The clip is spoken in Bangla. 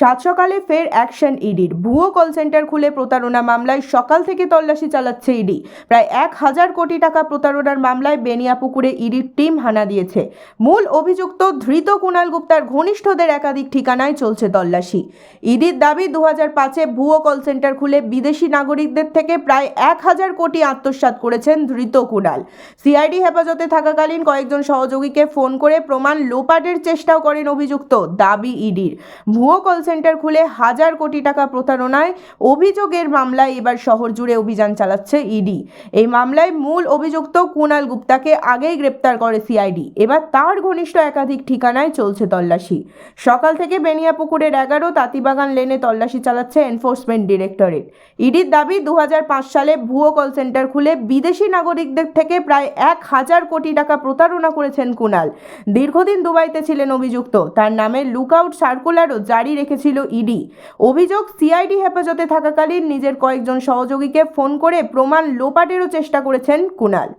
সাত সকালে ফের অ্যাকশন ইডির। ভুয়ো কল সেন্টার খুলে প্রতারণা মামলায় সকাল থেকে তল্লাশি চালাচ্ছে ইডি। প্রায় এক হাজার কোটি টাকা প্রতারণার মামলায় বেনিয়াপুকুরে ইডির টিম হানা দিয়েছে। মূল অভিযুক্ত ধৃত কুণাল গুপ্তার ঘনিষ্ঠদের একাধিক ঠিকানায় চলছে তল্লাশি। ইডির দাবি দু হাজার পাঁচে ভুয়ো কল সেন্টার খুলে বিদেশি নাগরিকদের থেকে প্রায় এক হাজার কোটি আত্মসাৎ করেছেন ধৃত কুণাল। সিআইডি হেফাজতে থাকাকালীন কয়েকজন সহযোগীকে ফোন করে প্রমাণ লোপাটের চেষ্টাও করেন অভিযুক্ত, দাবি ইডির। ভুয়ো কল সেন্টার খুলে হাজার কোটি টাকা প্রতারণায় অভিযোগের মামলায় এবার শহর জুড়ে অভিযান চালাচ্ছে ইডি। এই মামলায় মূল অভিযুক্ত কুণাল গুপ্তাকে আগেই গ্রেপ্তার করে সিআইডি। এবার তার ঘনিষ্ঠ একাধিক ঠিকানায় চলছে তল্লাশি। সকাল থেকে বেনিয়াপুকুরের এগারো, তাঁতিবাগান লেনে তল্লাশি চালাচ্ছে এনফোর্সমেন্ট ডিরেক্টরেট। ইডির দাবি দু হাজার পাঁচ সালে ভুয়ো কল সেন্টার খুলে বিদেশি নাগরিকদের থেকে প্রায় এক হাজার কোটি টাকা প্রতারণা করেছেন কুণাল দীর্ঘদিন দুবাইতে ছিলেন অভিযুক্ত। তার নামে লুকআউট সার্কুলারও জারি রেখেছিল ইডি। অভিযোগ সিআইডি হেফাজতে থাকাকালীন নিজের কয়েকজন সহযোগীকে ফোন করে প্রমাণ লোপাটেরও চেষ্টা করেছেন কুণাল